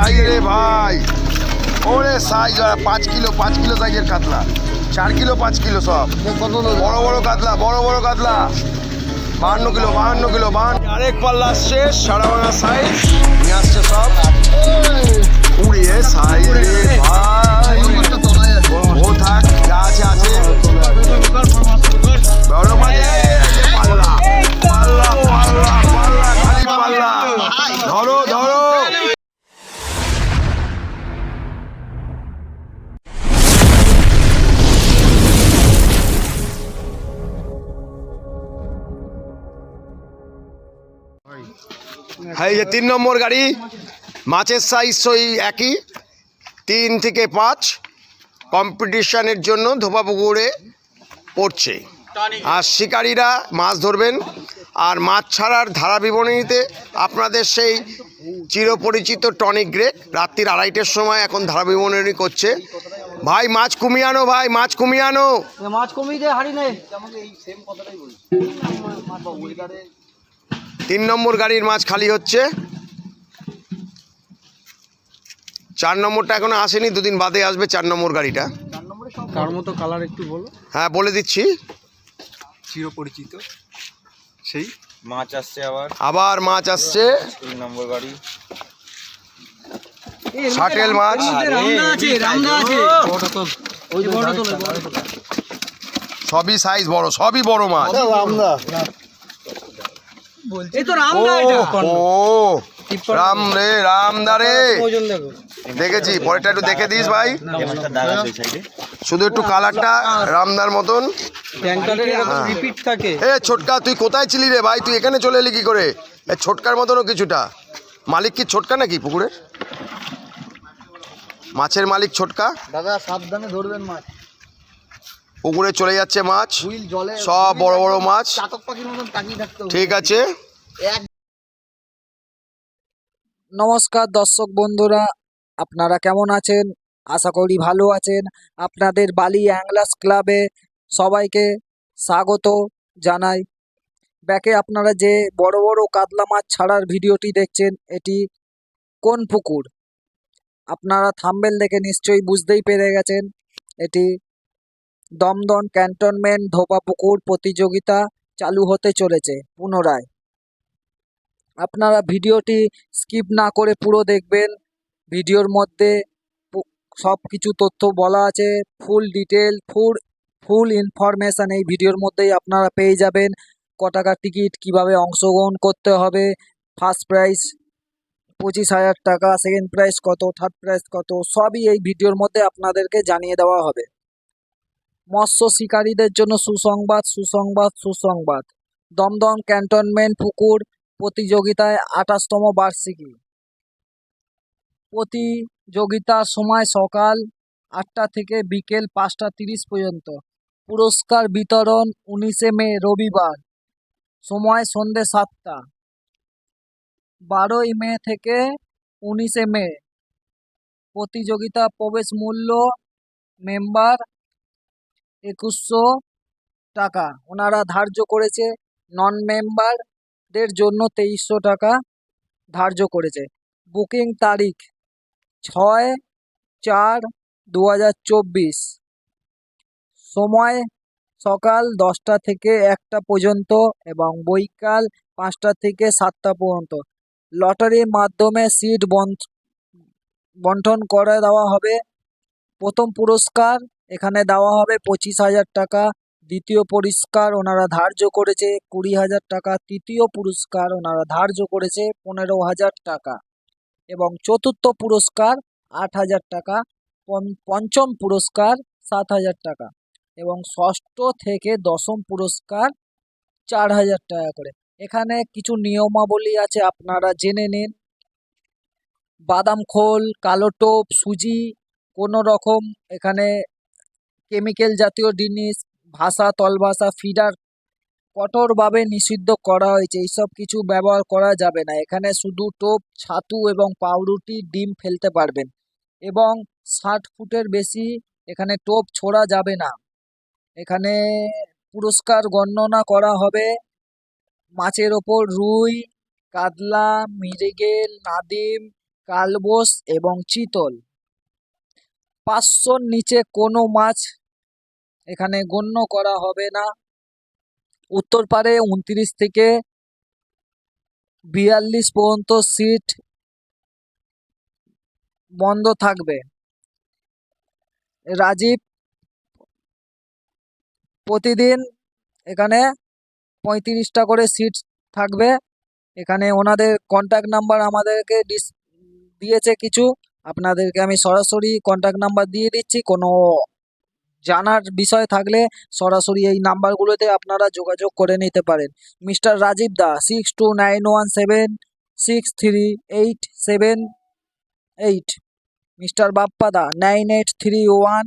Size রে ভাই। ওরে সাইজ পাঁচ কিলো পাঁচ কিলো সাইজের কাতলা। চার কিলো, পাঁচ কিলো সব। কত বড় বড় কাতলা, বড় বড় কাতলা। বাহান্ন কিলো বাহান্ন কিলো, বাহান্ন। আরেক পাল্লা আসছে, সারা বাংলা সাইজ। নিয়ে আসছে সব। উড়িয়ে সাইজ রে ভাই। ও থাক, যা আছে আছে। পাল্লা। ধরো ধরো। এই যে তিন নম্বর গাড়ি, মাছের সাইজ ওই একই, তিন থেকে পাঁচ কম্পিটিশনের জন্য ধোপা পুকুরে পড়ছে। আর শিকারীরা মাছ ধরবেন, আর মাছ ছাড়ার ধারা বিবরণীতে আপনাদের সেই চিরপরিচিত টনিক গ্রেক রাত্রির আড়াইটের সময় এখন ধারা বিবরণী করছে। ভাই, মাছ কমিয়ে আনো, ভাই, মাছ কমিয়ে আনো। মাছ কমিয়ে হাড়ি নেই তিন নম্বর গাড়ির মাছ খালি হচ্ছে। চার নম্বরটা এখনও আসেনি দুদিন বাদে আসবে চার নম্বর গাড়িটা। কার মতো কালার একটু বলো। হ্যাঁ বলে দিচ্ছি। চিরপরিচিত। সেই মাছ আসছে আবার। আবার মাছ আসছে। তিন নম্বর গাড়ি। শাটেল মাছ। রামদা আছে রামদা আছে। বড়। তো ওই বড় তো সবই সাইজ বড় সবই বড় মাছ। এই তো ও ও রাম রে দেখেছি পরেরটা একটু দেখে দিস ভাই। শুধু একটু কালারটা রামদার মতন। ট্যাঙ্কারের এরকম রিপিট থাকে। এ ছোটকা তুই কোথায় ছিলি রে ভাই? তুই এখানে চলে এলি কি করে? এ ছোটকার মতনও কিছুটা। মালিক কি ছোটকা নাকি পুকুরের মাছের মালিক ছোটকা? দাদা সাবধানে ধরবেন মাছ। পুকুরে চলে যাচ্ছে মাছ। জলে সব বড় বড় মাছ। ঠিক আছে। নমস্কার দর্শক বন্ধুরা আপনারা কেমন আছেন? আশা করি ভালো আছেন। আপনাদের বালি অ্যাংলাস ক্লাবে সবাইকে স্বাগত জানাই। ব্যাকে আপনারা যে বড় বড় কাতলা মাছ ছাড়ার ভিডিওটি দেখছেন এটি কোন পুকুর? আপনারা থাম্বেল দেখে নিশ্চয়ই বুঝতেই পেরে গেছেন এটি দমদম ক্যান্টনমেন্ট ধোপা পুকুর প্রতিযোগিতা চালু হতে চলেছে পুনরায়। আপনারা ভিডিওটি স্কিপ না করে পুরো দেখবেন। ভিডিওর মধ্যে সব কিছু তথ্য বলা আছে, ফুল ডিটেল, ফুল ফুল ইনফরমেশান এই ভিডিওর মধ্যেই আপনারা পেয়ে যাবেন। ক টাকার টিকিট কীভাবে অংশগ্রহণ করতে হবে, ফার্স্ট প্রাইজ পঁচিশ হাজার টাকা, সেকেন্ড প্রাইজ কত, থার্ড প্রাইজ কত, সবই এই ভিডিওর মধ্যে আপনাদেরকে জানিয়ে দেওয়া হবে। মৎস্য শিকারীদের জন্য সুসংবাদ সুসংবাদ সুসংবাদ। দমদম ক্যান্টনমেন্ট পুকুর প্রতিযোগিতায় আঠাশতম বার্ষিকী। প্রতিযোগিতার সময় সকাল আটটা থেকে বিকেল পাঁচটা তিরিশ পর্যন্ত। পুরস্কার বিতরণ উনিশে মে, রবিবার। সময় সন্ধে সাতটা। বারোই মে থেকে উনিশে মে। প্রতিযোগিতা প্রবেশ মূল্য, মেম্বার একুশশো টাকা। ওনারা ধার্য করেছে। নন মেম্বারদের জন্য তেইশশো টাকা ধার্য করেছে। বুকিং তারিখ ছয় চার দু সময় সকাল দশটা থেকে একটা পর্যন্ত এবং বৈকাল পাঁচটা থেকে সাতটা পর্যন্ত। লটারির মাধ্যমে সিট বন্টন করে দেওয়া হবে। প্রথম পুরস্কার এখানে দেওয়া হবে পঁচিশ হাজার টাকা। দ্বিতীয় পুরস্কার ওনারা ধার্য করেছে কুড়ি হাজার টাকা। তৃতীয় পুরস্কার ওনারা ধার্য করেছে পনেরো হাজার টাকা। এবং চতুর্থ পুরস্কার আট হাজার টাকা। পঞ্চ- পঞ্চম পুরস্কার সাত হাজার টাকা। এবং ষষ্ঠ থেকে দশম পুরস্কার চার হাজার টাকা করে। এখানে কিছু নিয়মাবলী আছে, আপনারা জেনে নিন। বাদাম খোল, কালো টোপ, সুজি কোনো রকম এখানে কেমিক্যাল জাতীয় জিনিস, ভাষা, তলভাষা, ফিডার কঠোরভাবে নিষিদ্ধ করা হয়েছে। এইসব কিছু ব্যবহার করা যাবে না। এখানে শুধু টোপ, ছাতু এবং পাউরুটি, ডিম ফেলতে পারবেন এবং ষাট ফুটের বেশি এখানে টোপ ছোড়া যাবে না। এখানে পুরস্কার গণনা করা হবে মাছের ওপর রুই, কাতলা, মৃগেল, নাদিম, কালবোস এবং চিতল। পাঁচশোর নিচে কোনো মাছ এখানে গণ্য করা হবে না। উত্তর পারে উনত্রিশ থেকে বিয়াল্লিশ পর্যন্ত সিট বন্ধ থাকবে। রাজীব প্রতিদিন এখানে পঁয়ত্রিশটা করে সিট থাকবে। এখানে ওনাদের কন্ট্যাক্ট নাম্বার আমাদেরকে ডিস দিয়েছে কিছু। আপনাদেরকে আমি সরাসরি কন্ট্যাক্ট নাম্বার দিয়ে দিচ্ছি। কোনো জানার বিষয় থাকলে সরাসরি এই নাম্বারগুলোতে আপনারা যোগাযোগ করে নিতে পারেন। Mister Rajib da six two nine one seven six three eight seven eight mister Bappa da nine eight three one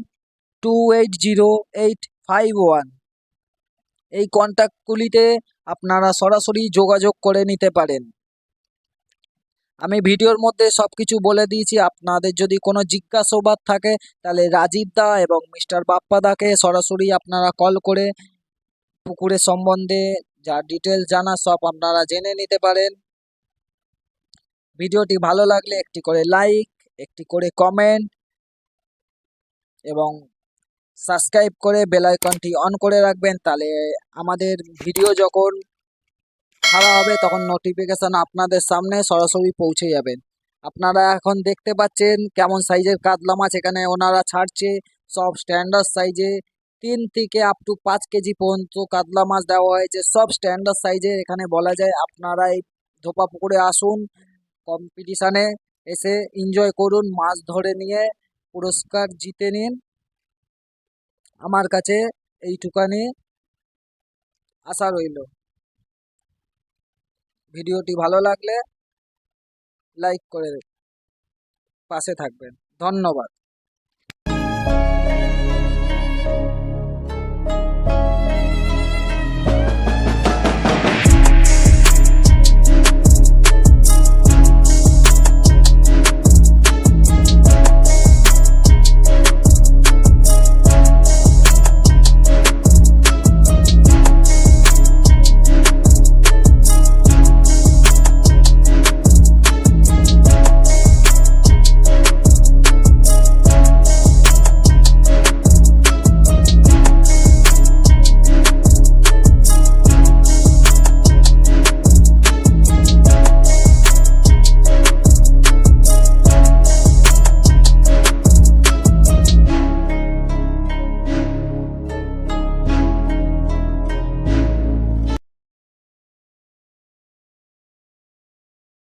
two eight zero eight five one এই কন্ট্যাক্টগুলিতে আপনারা সরাসরি যোগাযোগ করে নিতে পারেন। আমি ভিডিওর মধ্যে সব কিছু বলে দিয়েছি। আপনাদের যদি কোনো জিজ্ঞাসাবাদ থাকে, তাহলে রাজীব দা এবং মিস্টার বাপ্পা দাকে সরাসরি আপনারা কল করে পুকুরের সম্বন্ধে যা ডিটেলস জানা, সব আপনারা জেনে নিতে পারেন। ভিডিওটি ভালো লাগলে একটি করে লাইক একটি করে কমেন্ট এবং সাবস্ক্রাইব করে বেল আইকনটি অন করে রাখবেন। তাহলে আমাদের ভিডিও যখন ছাড়া হবে, তখন নোটিফিকেশন আপনাদের সামনে সরাসরি পৌঁছে যাবেন আপনারা এখন দেখতে পাচ্ছেন কেমন সাইজের কাতলা মাছ এখানে ওনারা ছাড়ছে সব স্ট্যান্ডার্ড সাইজে তিন থেকে আপ টু পাঁচ কেজি পর্যন্ত কাতলা মাছ দেওয়া হয়েছে। সব স্ট্যান্ডার্ড সাইজের এখানে বলা যায়, আপনারা এই ধোপা পুকুরে আসুন কম্পিটিশানে এসে এনজয় করুন, মাছ ধরে নিয়ে পুরস্কার জিতে নিন। আমার কাছে এইটুকানি আশা রইল। ভিডিওটি ভালো লাগলে লাইক করে পাশে থাকবেন। ধন্যবাদ।